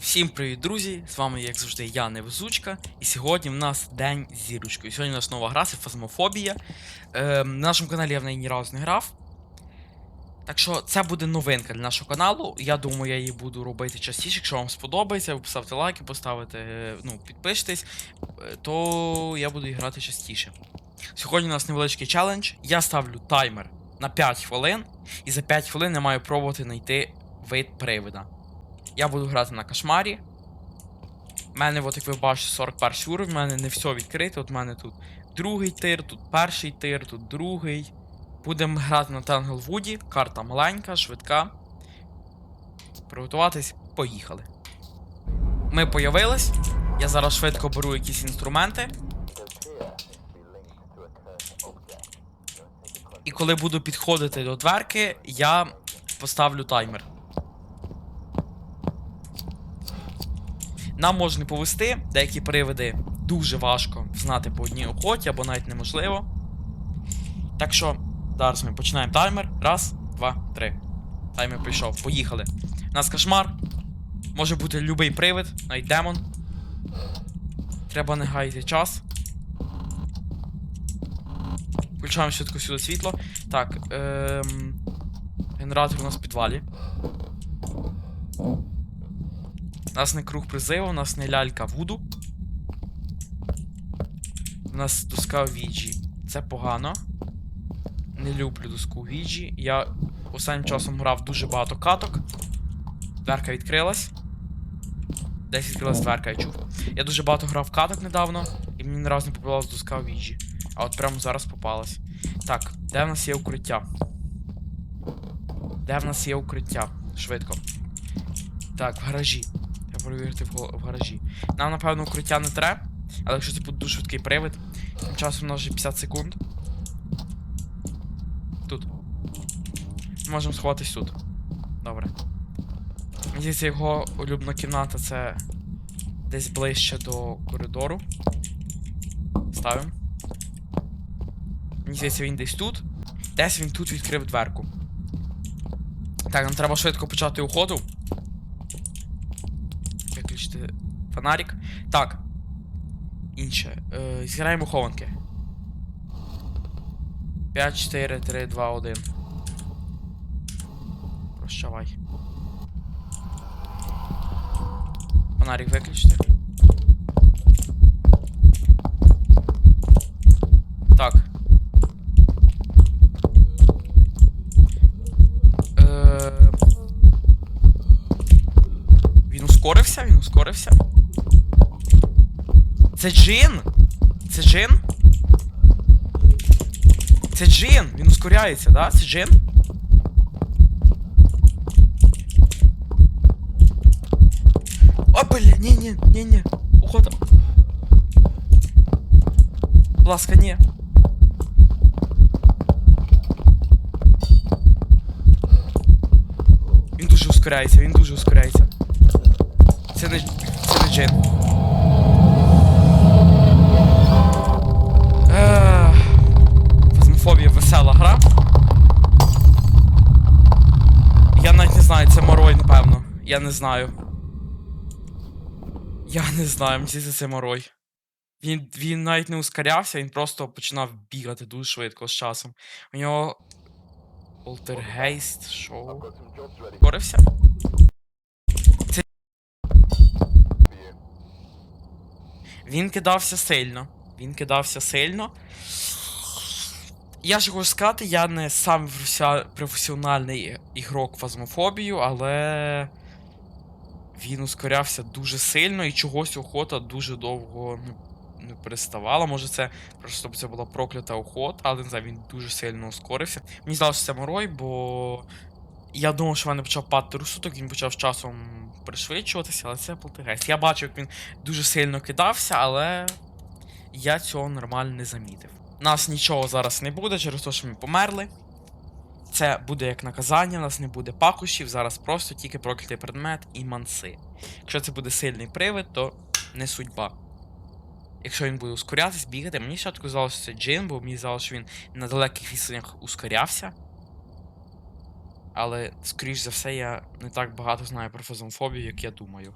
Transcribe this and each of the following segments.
Всім привіт, друзі! З вами, як завжди, я Невезучка. І сьогодні в нас день з зірочкою. Сьогодні у нас нова гра, це фазмофобія. Е, на нашому каналі я в неї ні разу не грав. Так що це буде новинка для нашого каналу. Я думаю, я її буду робити частіше. Якщо вам сподобається, ви поставте лайки, поставите, ну, підпишитесь, е, то я буду грати частіше. Сьогодні у нас невеличкий челендж. Я ставлю таймер на 5 хвилин, і за 5 хвилин я маю пробувати знайти вид привида. Я буду грати на кошмарі. У мене, от, як ви бачите, 41 уровень, в мене не все відкрите. От в мене тут другий тир, тут перший тир, тут другий. Будемо грати на Тенглвуді. Карта маленька, швидка. Приготуватись, поїхали. Ми появились. Я зараз швидко беру якісь інструменти. І коли буду підходити до дверки, я поставлю таймер. Нам можна повести, деякі привиди дуже важко знати по одній охоті або навіть неможливо. Так що, зараз ми починаємо таймер. Раз, два, три. Таймер пішов. Поїхали. У нас кошмар. Може бути любий привид, навіть демон. Треба не гаяти час. Включаємо швидко сюди світло. Так, ем... генератор у нас в підвалі. У нас не круг призиву, у нас не лялька Вуду. У нас доска Віджі. Це погано. Не люблю доску Віджі. Я останнім часом грав дуже багато каток. Дверка відкрилась. Десь відкрилась дверка, я чув. Я дуже багато грав каток недавно, і мені ні разу не попалась доска Віджі. А от прямо зараз попалась. Так, де в нас є укриття? Де в нас є укриття? Швидко. Так, в гаражі. Перевірити в, гаражі. Нам, напевно, укриття не треба, але якщо це буде дуже швидкий привид, тим часом у нас вже 50 секунд. Тут. Можемо сховатись тут. Добре. Здається, його улюблена кімната це десь ближче до коридору. Ставимо. Мені здається, він десь тут. Десь він тут відкрив дверку. Так, нам треба швидко почати уходу. Фонарик. Так. Інше. Е, зіграємо хованки. 5, 4, 3, 2, 1. Прощавай. Фонарик виключити. Так. Е... Він ускорився? Він ускорився. Це Джин? Це Джин? Це Джин! Він ускоряється, да? Це Джин? О, бля, ні, ні, ні, ні. Ухода. Будь ласка, ні. Він дуже ускоряється, він дуже ускоряється. Це не. Це не Джин. Я не знаю. Я не знаю, мені здається, це Морой. Він, він навіть не ускорявся, він просто починав бігати дуже швидко з часом. У нього. Полтергейст, шоу. Корився? Це... Він кидався сильно. Він кидався сильно. Я ж хочу сказати, я не сам професіональний ігрок фазмофобію, але він ускорявся дуже сильно і чогось охота дуже довго не, не переставала. Може, це просто це була проклята охота, але не знаю, він дуже сильно ускорився. Мені здалося, це морой, бо я думав, що в мене почав падати розсудок, він почав з часом пришвидшуватися, але це полтергейст. Я бачив, як він дуже сильно кидався, але я цього нормально не замітив. Нас нічого зараз не буде через те, що ми померли. Це буде як наказання, у нас не буде пахощів, зараз просто тільки проклятий предмет і манси. Якщо це буде сильний привид, то не судьба. Якщо він буде ускорятись, бігати, мені спочатку здалося, це джин, бо мені здалося, що він на далеких відстанях ускорявся. Але, скоріш за все, я не так багато знаю про фазомфобію, як я думаю.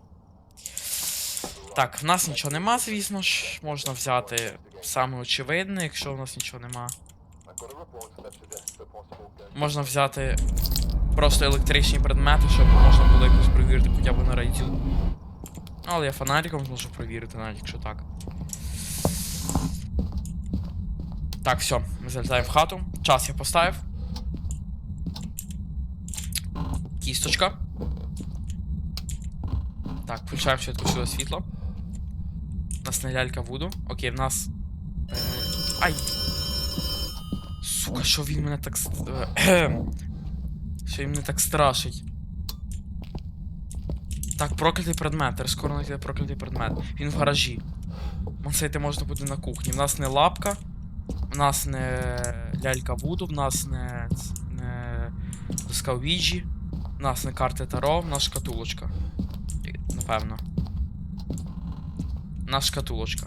Так, в нас нічого нема, звісно ж. Можна взяти саме очевидне, якщо в нас нічого нема. Можна взяти просто електричні предмети, щоб можна було якось перевірити хоча б на райдю. Але я фонариком зможу перевірити, навіть якщо так. Так, все, ми залітаємо в хату. Час я поставив. Кісточка. Так, включаємо швидко сюди світло. У нас не лялька Вуду. Окей, в нас. Е... Ай! Сука, що він мене так. Що він мене так страшить. Так, проклятий предмет. Рескорнити проклятий предмет. Він в гаражі. Мансейти можна буде на кухні. В нас не лапка. В нас не лялька Вуду, в нас не. не доска Ouija, в нас не карти Таро, в нас шкатулочка. Напевно. В нас шкатулочка.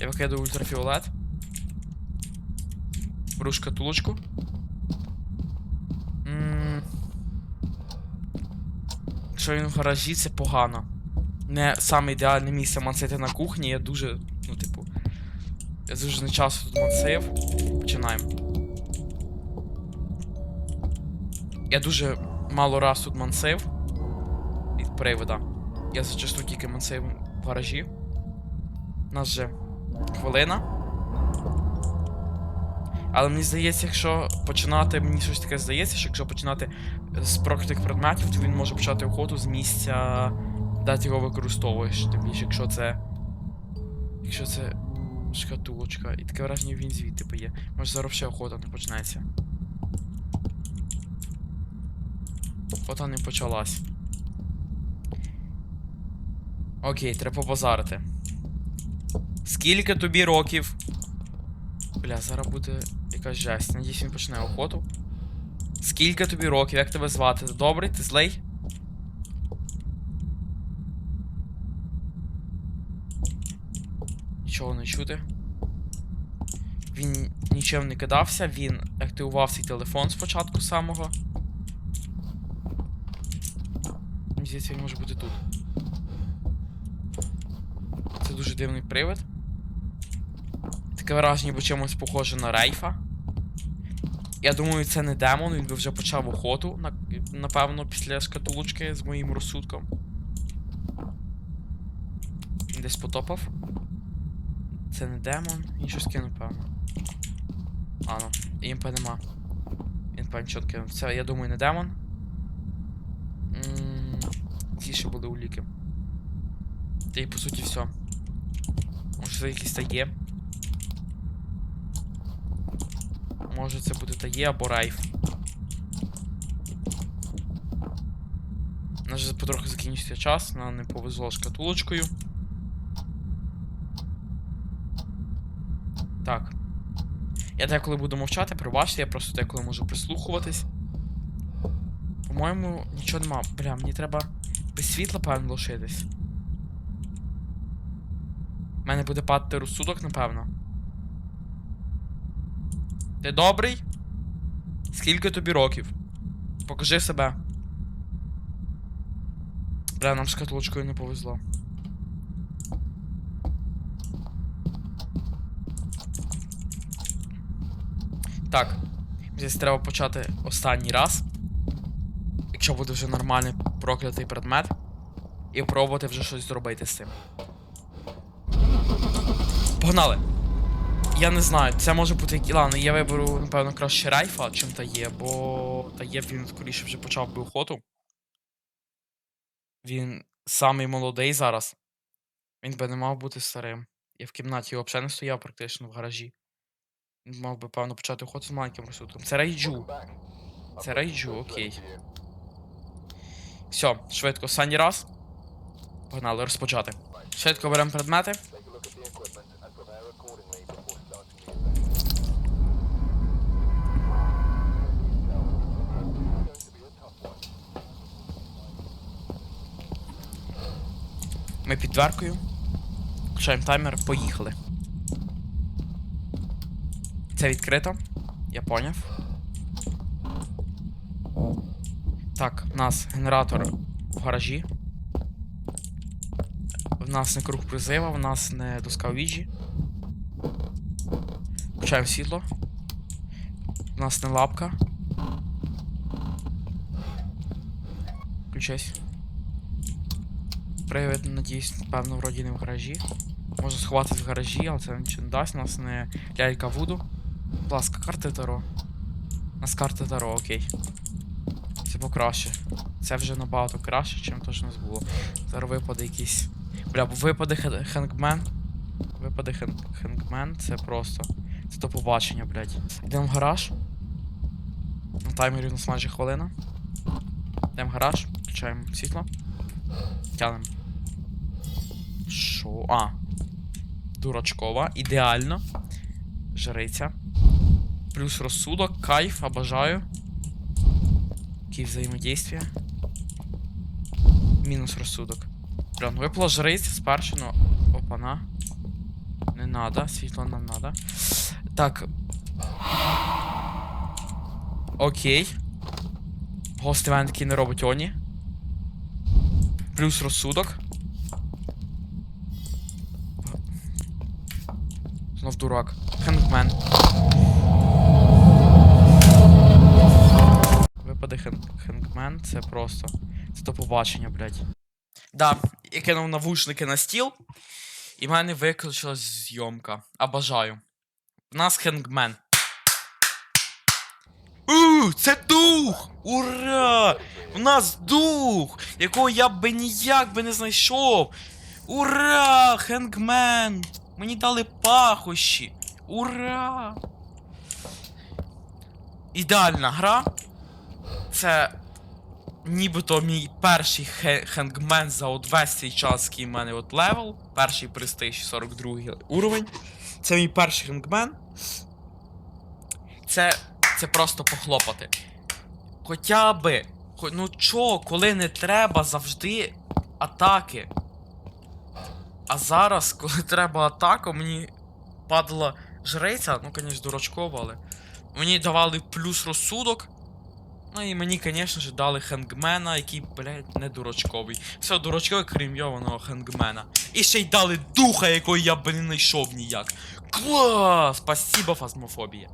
Я викидаю ультрафіолет. Беру шкатулочку. Якщо він в гаражі, це погано. Не саме ідеальне місце мансити на кухні, я дуже. Ну, типу. Я дуже не часто тут мансив. Починаємо. Я дуже мало раз тут мансив. Від привода. Я зачасту тільки мансив в гаражі. У нас же хвилина. Але мені здається, якщо починати, мені щось таке здається, що якщо починати з проклятих предметів, то він може почати охоту з місця, де ти його використовуєш. Тим більше, якщо це. Якщо це шкатулочка. І таке враження він звідти поє. Може зараз ще охота не почнеться. Охота не почалась. Окей, треба побазарити. Скільки тобі років? Бля, зараз буде якась жесть. Надіюсь, він почне охоту. Скільки тобі років? Як тебе звати? Ти добрий? Ти злий? Нічого не чути. Він нічим не кидався, він активував свій телефон спочатку самого. Мені здається, він може бути тут. Це дуже дивний привид. Таке враження, ніби чимось похоже на рейфа. Я думаю, це не демон, він би вже почав охоту, напевно, після шкатулочки з моїм розсудком. Десь потопав. Це не демон, він щось кинув, певно. А, ну, імпа нема. Він чот кинув. Це, я думаю, не демон. Ті ще були уліки. Та й по суті все. Може це якийсь та. Може це буде та є або райф. Же потроху закінчиться час, нам не повезло шкатулочкою. Так. Я деколи буду мовчати, пробачте, я просто деколи можу прислухуватись. По-моєму, нічого нема. Бля, мені треба без світла, певно, лишитись. У мене буде падати розсудок, напевно. Ти добрий? Скільки тобі років? Покажи себе. Бля, нам з шкатулочкою не повезло. Так. Здесь треба почати останній раз. Якщо буде вже нормальний проклятий предмет. І пробувати вже щось зробити з цим. Погнали! Я не знаю, це може бути. Ладно, я виберу, напевно, краще райфа, чим та є, бо та є він скоріше вже почав би охоту. Він самий молодий зараз. Він би не мав бути старим. Я в кімнаті його взагалі не стояв практично в гаражі. Він мав би, певно, почати охоту з маленьким розсудком. Це райджу. Це райджу, окей. Все, швидко, останній раз. Погнали, розпочати. Швидко беремо предмети. Ми під дверкою. Включаємо таймер, поїхали. Це відкрито. Я поняв. Так, в нас генератор в гаражі. В нас не круг призива, в нас не доска Ouija. Включаємо світло. В нас не лапка. Включайся. Привид, надіюсь, напевно, вроді не в гаражі. Можна сховатись в гаражі, але це нічого не дасть. У нас не лялька Вуду. Будь ласка, карти Таро. У нас карти Таро, окей. Це покраще. Це вже набагато краще, чим то, що у нас було. Зараз випаде якийсь. Бля, випаде хенгмен. Випаде хен... хенгмен, це просто. Це до побачення, блядь. Йдемо в гараж. На таймері у нас майже хвилина. Йдемо в гараж, включаємо світло. Тянемо. Що? А. Дурачкова. Ідеально. Жриця. Плюс розсудок, кайф, обожаю. Які взаємодействия. Мінус розсудок. Бля, ну випала жриця спершу, ну. Опана. Не надо, світло нам надо. Так. Окей. Гост Іван такий не робить Оні. Плюс розсудок. Знов дурак. Хенгмен. Випаде хен... хенгмен, це просто. Це до побачення, блядь. Да, я кинув навушники на стіл, і в мене виключилась зйомка. Обожаю. У нас хенгмен. У, це дух! Ура! У нас дух! Якого я б ніяк би не знайшов! Ура! Хенгмен! Мені дали пахощі! Ура! Ідеальна гра. Це нібито мій перший хенгмен за от весь цей час, який в мене от левел. Перший престиж 42 уровень. Це мій перший хенгмен. Це. Це просто похлопати. Хоча би. Ну чо, коли не треба завжди атаки. А зараз, коли треба атаку, мені падала жриця, ну, звісно, дурачково, але. Мені давали плюс розсудок. Ну і мені, звісно ж, дали хенгмена, який, блядь, не дурачковий. Все дурачкове, крім йованого хенгмена. І ще й дали духа, якого я б не знайшов ніяк. Клас! Спасибо, фазмофобія.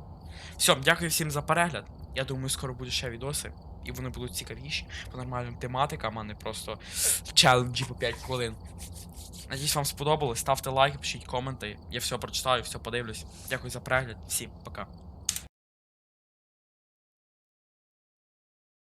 Все, дякую всім за перегляд. Я думаю, скоро будуть ще відоси. І вони будуть цікавіші по нормальним тематикам, а не просто челенджі по 5 хвилин. Надіюсь, вам сподобалось. Ставте лайки, пишіть коменти. Я все прочитаю, все подивлюсь. Дякую за перегляд. Всім пока.